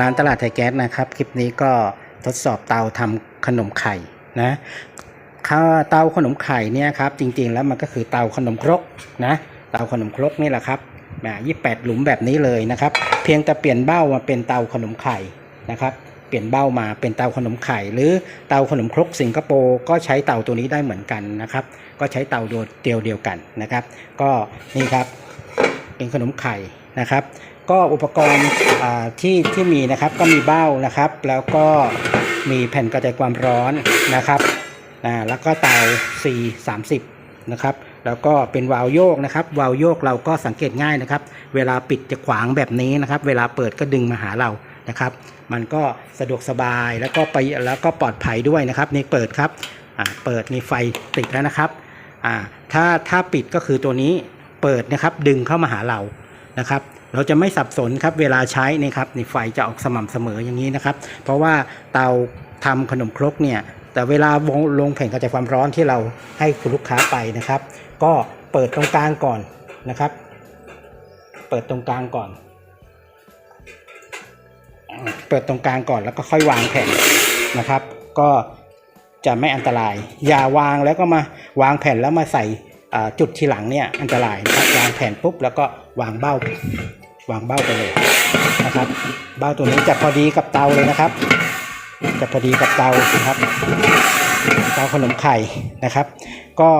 ร้านตลาดไทยแก๊สนะครับ คลิปนี้ก็ทดสอบเตาทำขนมไข่นะข้าเตาขนมไข่เนี่ยครับจริงๆแล้วมันก็คือเตาขนมครกนะเตาขนมครกนี่แหละครับยี่แปดหลุมแบบนี้เลยนะครับ เพียงแต่เปลี่ยนเบ้ามาเป็นเตาขนมไข่นะครับ เปลี่ยนเบ้ามาเป็นเตาขนมไข่ หรือเตาขนมครกสิงคโปร์ก็ใช้เตาตัวนี้ได้เหมือนกันนะครับ ก็ใช้เตาโดดเดียวเดียวกันนะครับ ก็นี่ครับเป็นขนมไข่นะครับ ก็อุปกรณ์ที่ที่มีนะครับก็มีเบ้านะครับ แล้วก็มีแผ่นกระจายความร้อนนะครับแล้วก็เตา C30 นะครับแล้วก็เป็นวาล์วโยกนะครับวาล์วโยกเราก็สังเกตง่ายนะครับ เวลาปิดจะขวางแบบนี้นะครับ เวลาเปิดก็ดึงมาหาเรานะครับ มันก็สะดวกสบายแล้วก็ไปแล้วก็ปลอดภัยด้วยนะครับนี่เปิดครับเปิดมีไฟติดแล้วนะครับถ้าถ้าปิดก็คือตัวนี้เปิดนะครับดึงเข้ามาหาเรานะครับ เราจะไม่สับสนครับเวลาใช้นี่ครับนี่ไฟจะออกสม่ำเสมออย่างนี้นะครับ เพราะว่าเตาทำขนมครกเนี่ยแต่เวลาวงลงแผ่นกระจายความร้อนที่เราให้คุณลูกค้าไปนะครับ ก็เปิดตรงกลางก่อนนะครับ เปิดตรงกลางก่อน เปิดตรงกลางก่อนแล้วก็ค่อยวางแผ่นนะครับ ก็จะไม่อันตราย อย่าวางแล้วก็มาวางแผ่นแล้วมาใส่ จุดทีหลังเนี่ยอันตรายนะครับวางแผ่นปุ๊บแล้วก็วางเบ้าวางเบ้าไปเลยนะครับเบ้าตัวนี้จะพอดีกับเตาเลยนะครับ จะพอดีกับเตานะครับเตาขนมไข่นะครับ ก็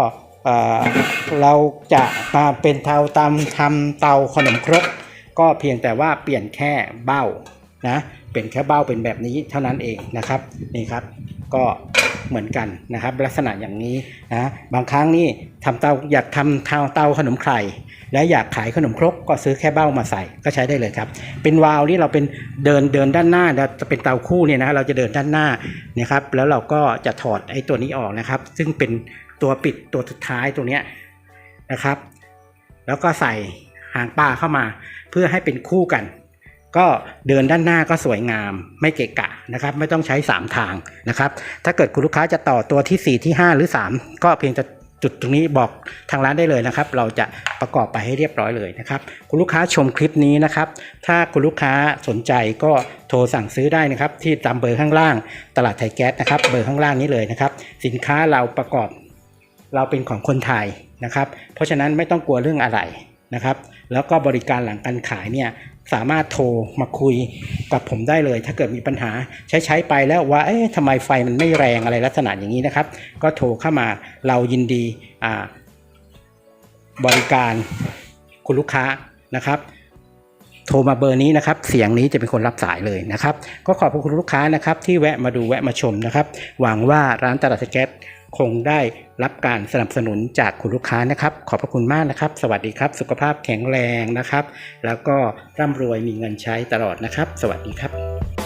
เราจะมาเป็นเตาตำทำเตาขนมครกก็เพียงแต่ว่าเปลี่ยนแค่เบ้านะเป็นแค่เบ้าเป็นแบบนี้เท่านั้นเองนะครับนี่ครับ ก็เหมือนกันนะครับ ลักษณะอย่างนี้นะบางครั้งนี่ทำเตาอยากทำเตาเตาขนมไข่และอยากขายขนมครกก็ซื้อแค่เบ้ามาใส่ก็ใช้ได้เลยครับ เป็นวาล์วที่เราเป็นเดินเดินด้านหน้าเราจะเป็นเตาคู่เนี่ยนะเราจะเดินด้านหน้านะครับ แล้วเราก็จะถอดไอ้ตัวนี้ออกนะครับ ซึ่งเป็นตัวปิดตัวสุดท้ายตัวเนี้ยนะครับ แล้วก็ใส่หางปลาเข้ามา เพื่อให้เป็นคู่กัน ก็เดินด้านหน้าก็สวยงามไม่เกะกะ นะครับไม่ต้องใช้ 3 ทางนะครับ ถ้าเกิดคุณลูกค้าจะต่อตัวทีสี่ 4 ที่ 5 หรือ 3 ก็เพียงจะจุดตรงนี้บอกทางร้านได้เลยนะครับ เราจะประกอบไปให้เรียบร้อยเลยนะครับ คุณลูกค้าชมคลิปนี้นะครับ ถ้าคุณลูกค้าสนใจก็โทรสั่งซื้อได้นะครับ ที่ตามเบอร์ข้างล่างตลาดไทยแก๊สนะครับ เบอร์ข้างล่างนี้เลยนะครับ สินค้าเราประกอบเราเป็นของคนไทยนะครับ เพราะฉะนั้นไม่ต้องกลัวเรื่องอะไร นะครับ แล้วก็บริการหลังการขายเนี่ยสามารถโทรมาคุยกับผมได้เลย ถ้าเกิดมีปัญหาใช้ใช้ไปแล้วว่าเอ๊ะทำไมไฟมันไม่แรงอะไรลักษณะอย่างนี้นะครับ ก็โทรเข้ามาเรายินดีบริการคุณลูกค้านะครับ โทรมาเบอร์นี้นะครับ เสียงนี้จะเป็นคนรับสายเลยนะครับ ก็ขอบคุณลูกค้านะครับ ที่แวะมาดูแวะมาชมนะครับ หวังว่าร้านตลาดสแก๊ส คงได้รับการสนับสนุนจากคุณลูกค้านะครับ ขอบพระคุณมากนะครับ สวัสดีครับ สุขภาพแข็งแรงนะครับ แล้วก็ร่ำรวยมีเงินใช้ตลอดนะครับ สวัสดีครับ